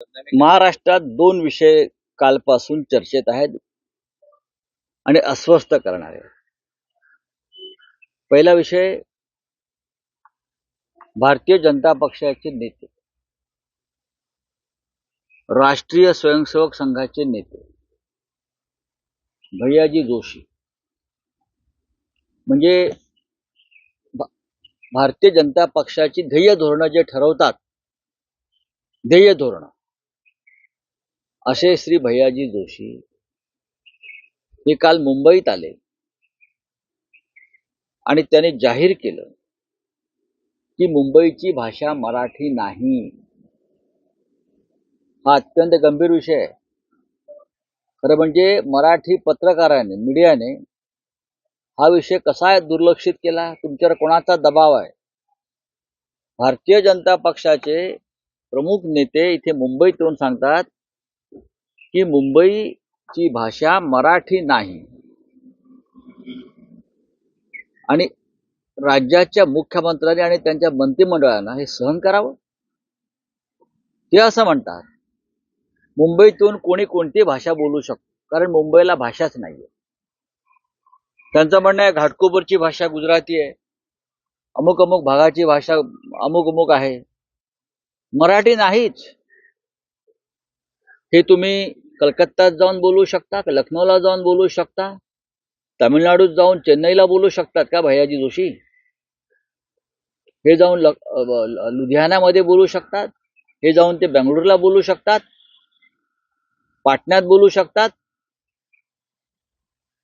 महाराष्ट्रात दोन विषय कालपासून चर्चेत आहेत आणि अस्वस्थ करणारे. पहिला विषय भारतीय जनता पक्षाचे नेते राष्ट्रीय स्वयंसेवक संघाचे नेते भैयाजी जोशी. म्हणजे भारतीय जनता पक्षाची ध्येय धोरणं जे ठरवतात ध्येय धोरणं असे श्री भैयाजी जोशी हे काल मुंबईत आले. आणि त्याने जाहीर केलं की मुंबईची भाषा मराठी नाही. हा अत्यंत गंभीर विषय आहे. खरं म्हणजे मराठी पत्रकाराने मीडियाने हा विषय कसा दुर्लक्षित केला? तुमच्यावर कोणाचा दबाव आहे? भारतीय जनता पक्षाचे प्रमुख नेते इथे मुंबईत येऊन सांगतात की मुंबईची भाषा मराठी नाही. आणि राज्याच्या मुख्यमंत्र्यांनी आणि त्यांच्या मंत्रिमंडळानं हे सहन करावं? ते असं म्हणतात. मुंबईतून कोणी कोणती भाषा बोलू शकतो? कारण मुंबईला भाषाच नाहीये. त्यांचं म्हणणं आहे घाटकोपरची भाषा गुजराती आहे. अमुक अमुक भागाची भाषा अमुक अमुक आहे. मराठी नाहीच. हे तुम्ही कलकत्तात जाऊन बोलू शकता का? लखनौला जाऊन बोलू शकता? तामिळनाडूत जाऊन चेन्नईला बोलू शकतात का भैयाजी जोशी? हे जाऊन लुधियानामध्ये बोलू शकतात. हे जाऊन ते बेंगळुरूला बोलू शकतात. पाटण्यात बोलू शकतात.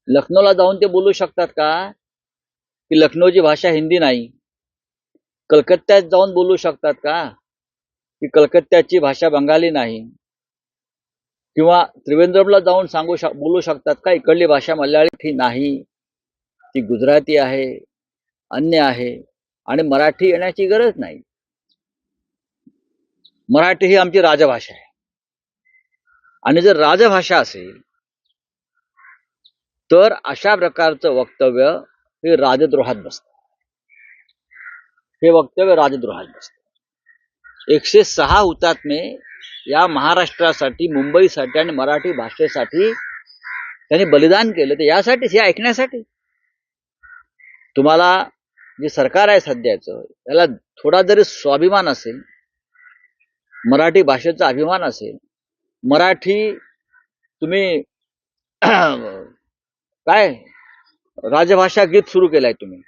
लखनौला जाऊन ते बोलू शकतात का? की लखनौची भाषा हिंदी नाही. कलकत्त्यात जाऊन बोलू शकतात का? की कलकत्त्याची भाषा बंगाली नाही. किंवा त्रिवेंद्रमला जाऊन सांगू शक बोलू शकतात का? इकडली भाषा मल्याळी नाही. ती गुजराती आहे अन्य आहे आणि मराठी येण्याची गरज नाही. मराठी ही आमची राजभाषा आहे. आणि जर राजभाषा असेल तर अशा प्रकारचं वक्तव्य हे राजद्रोहात बसतं. हे वक्तव्य राजद्रोहात बसतं. एकशे सहा हुतात्मे या महाराष्ट्रासाठी मुंबईसाठी आणि मराठी भाषेसाठी त्यांनी बलिदान केलं. ते यासाठीच हे ऐकण्यासाठी. तुम्हाला जे सरकार आहे सध्याचं त्याला थोडा जरी स्वाभिमान असेल मराठी भाषेचा अभिमान असेल मराठी तुम्ही काय राजभाषा गीत सुरू केलंय तुम्ही.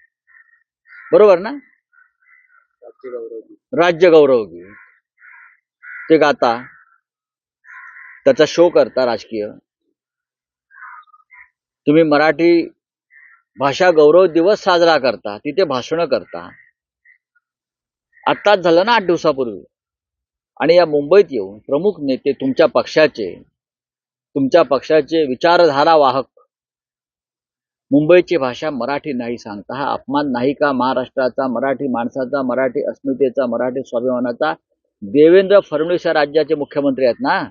बरोबर ना? राज्य गौरव गीत. ते गाता. त्याचा शो करता राजकीय. तुम्ही मराठी भाषा गौरव दिवस साजरा करता तिथे भाषण करता. आत्ताच झालं ना आठ दिवसापूर्वी. आणि या मुंबईत येऊन प्रमुख नेते तुमच्या पक्षाचे तुमच्या पक्षाचे विचारधारा वाहक. मुंबईची भाषा मराठी नाही सांगता हा अपमान नाही का महाराष्ट्राचा मराठी माणसाचा मराठी अस्मितेचा मराठी स्वाभिमानाचा देवेंद्र फडणवीस या राज्याचे मुख्यमंत्री आहेत ना?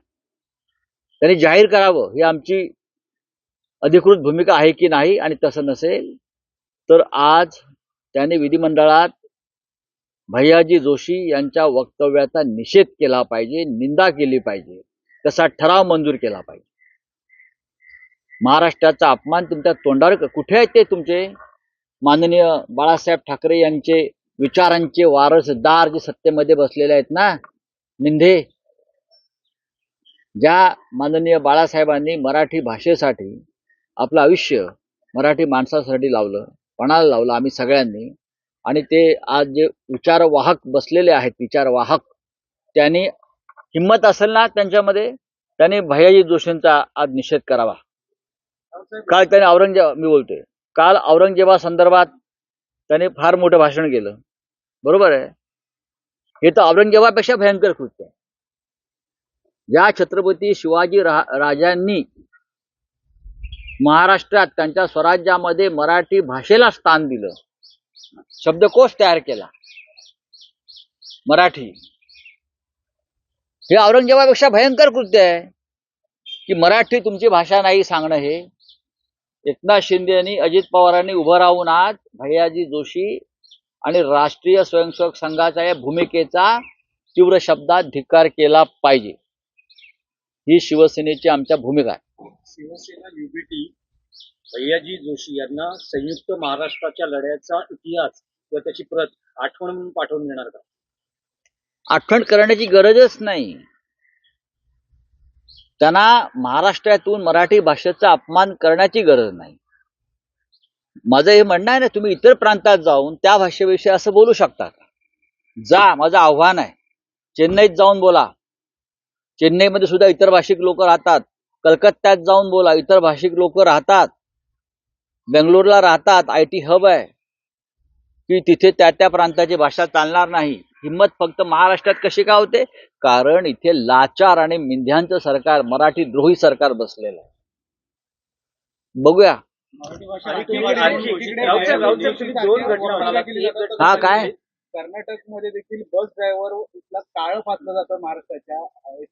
त्यांनी जाहीर करावं ही आमची अधिकृत भूमिका आहे की नाही आणि तसं नसेल तर आज त्यांनी विधिमंडळात भैयाजी जोशी यांच्या वक्तव्याचा निषेध केला पाहिजे निंदा केली पाहिजे तसा ठराव मंजूर केला पाहिजे. महाराष्ट्राचा अपमान तुमच्या तोंडावर कुठे आहेत ते तुमचे? माननीय बाळासाहेब ठाकरे यांचे विचारांचे वारसदार जे सत्तेमध्ये बसलेले आहेत ना निंदे ज्या माननीय बाळासाहेबांनी मराठी भाषेसाठी आपलं आयुष्य मराठी माणसासाठी लावलं पणाला लावलं आम्ही सगळ्यांनी आणि ते आज जे विचारवाहक बसलेले आहेत विचारवाहक त्यांनी हिंमत असेल ना त्यांच्यामध्ये त्यांनी भैयाजी जोशींचा आज निषेध करावा. काल त्याने औरंगजेब मी बोलतोय काल औरंगजेबा संदर्भात त्याने फार मोठं भाषण केलं. बरोबर आहे? हे तर औरंगजेबापेक्षा भयंकर कृत्य आहे. या छत्रपती शिवाजी रा- राजांनी महाराष्ट्रात त्यांच्या स्वराज्यामध्ये मराठी भाषेला स्थान दिलं. शब्दकोश तयार केला. मराठी. हे औरंगजेबापेक्षा भयंकर कृत्य आहे की मराठी तुमची भाषा नाही सांगणं हे एकनाथ शिंदे यांनी अजित पवारांनी उभं राहून आज भैयाजी जोशी आणि राष्ट्रीय स्वयंसेवक संघाच्या या भूमिकेचा तीव्र शब्दात धिक्कार केला पाहिजे. ही शिवसेनेची आमच्या भूमिका आहे. शिवसेना युबीटी भैयाजी जोशी यांना संयुक्त महाराष्ट्राच्या लढ्याचा इतिहास व त्याची प्रत आठवण म्हणून पाठवून देणार का? आठवण करण्याची गरजच नाही. त्यांना महाराष्ट्रातून मराठी भाषेचा अपमान करण्याची गरज नाही. माझं हे म्हणणं आहे ना तुम्ही इतर प्रांतात जाऊन त्या भाषेविषयी असं बोलू शकता का? जा माझं आव्हान आहे. चेन्नईत जाऊन बोला. चेन्नईमध्ये सुद्धा इतर भाषिक लोक राहतात. कलकत्त्यात जाऊन बोला. इतर भाषिक लोक राहतात. बेंगलोरला राहतात. आय टी हब आहे. की तिथे त्या त्या प्रांताची भाषा चालणार नाही. हिंमत फक्त महाराष्ट्रात कशी का होते? कारण इथे लाचार आणि मिंध्यांचं सरकार मराठी द्रोही सरकार बसलेलं आहे. बघूया. हा काय? कर्नाटकमध्ये देखील बस ड्रायव्हर काळ फासलं जातं महाराष्ट्राच्या.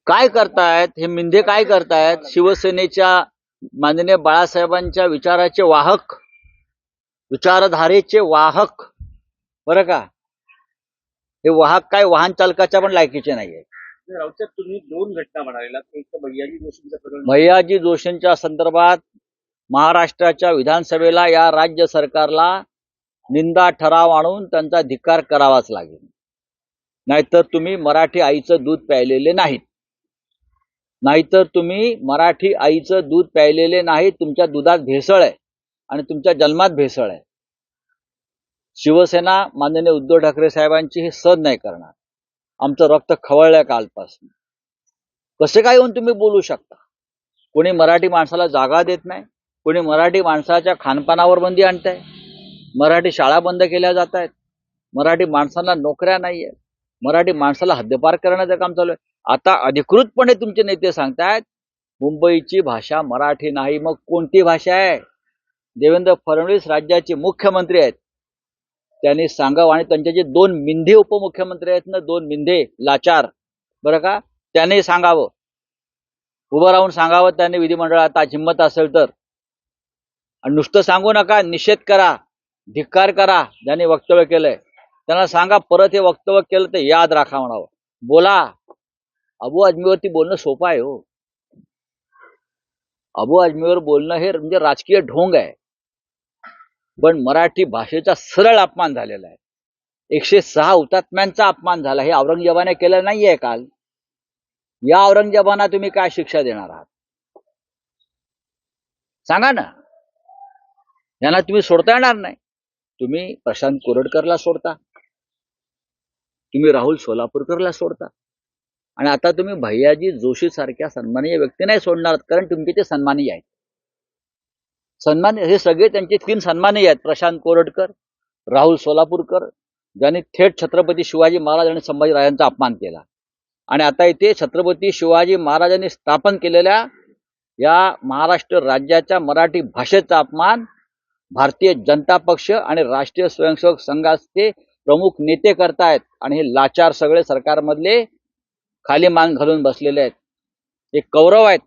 काय करतायत? हे मिंधे काय करतायत? शिवसेनेच्या माननीय बाळासाहेबांच्या विचाराचे वाहक विचारधारेचे वाहक बरं का? हे वाहक काय वाहन चालकाच्या पण लायकीचे नाहीये. राऊत तुम्ही दोन घटना म्हणालेला भैयाजी जोशींच्या संदर्भात महाराष्ट्राच्या विधानसभेला या राज्य सरकारला निंदा ठराव आणून त्यांचा धिक्कार करावाच लागेल. नाहीतर तुम्ही मराठी आईचं दूध प्यायलेले नाहीत. नाहीतर तुम्ही मराठी आईचं दूध प्यायलेले नाहीत. तुमच्या दुधात भेसळ आहे आणि तुमच्या जन्मात भेसळ आहे. शिवसेना माननीय उद्धव ठाकरे साहेबांची हे सद नाही करणार. आमचं रक्त खवळलंय कालपासून. कसे काय येऊन तुम्ही बोलू शकता? कोणी मराठी माणसाला जागा देत नाही कोणी मराठी माणसाच्या खानपानावर बंदी आणताय मराठी शाळा बंद केल्या जात आहेत मराठी माणसांना नोकऱ्या नाही आहेत मराठी माणसाला हद्दपार करण्याचं काम चालू आहे. आता अधिकृतपणे तुमचे नेते सांगतायत मुंबईची भाषा मराठी नाही मग कोणती भाषा आहे? देवेंद्र फडणवीस राज्याचे मुख्यमंत्री आहेत. त्यांनी सांगावं आणि त्यांचे जे दोन मिंधे उपमुख्यमंत्री आहेत ना दोन मिंधे लाचार बरं का? त्याने सांगावं. उभं राहून सांगावं त्यांनी विधिमंडळात आज हिंमत असेल तर. आणि नुसतं सांगू नका निषेध करा धिक्कार करा ज्यांनी वक्तव्य केलंय. त्यांना सांगा परत हे वक्तव्य केलं तर याद राखा म्हणावं. बोला. अबू आजमीवरती बोलणं सोपं आहे हो. अबू आजमीवर बोलणं हे म्हणजे राजकीय ढोंग आहे. पण मराठी भाषेचा सरळ अपमान झालेला आहे. एकशे सहा हुतात्म्यांचा अपमान झाला हे औरंगजेबाने केलं नाहीये काल. या औरंगजेबांना तुम्ही काय शिक्षा देणार आहात? सांगा ना. यांना तुम्ही सोडता येणार नाही. तुम्ही प्रशांत कोरडकरला सोडता. तुम्ही राहुल सोलापूरकरला सोडता. आणि आता तुम्ही भैयाजी जोशी सारख्या सन्माननीय व्यक्ती नाही सोडणार कारण तुमचे ते सन्मानीय आहेत. सन्मान हे सगळे त्यांचे तीन सन्मानीय आहेत. प्रशांत कोरडकर राहुल सोलापूरकर ज्यांनी थेट छत्रपती शिवाजी महाराज आणि संभाजीराजांचा अपमान केला. आणि आता इथे छत्रपती शिवाजी महाराजांनी स्थापन केलेल्या या महाराष्ट्र राज्याच्या मराठी भाषेचा अपमान भारतीय जनता पक्ष आणि राष्ट्रीय स्वयंसेवक संघाचे प्रमुख नेते करतायत आणि हे लाचार सगळे सरकारमधले खाली मान घालून बसलेले आहेत. हे कौरव आहेत.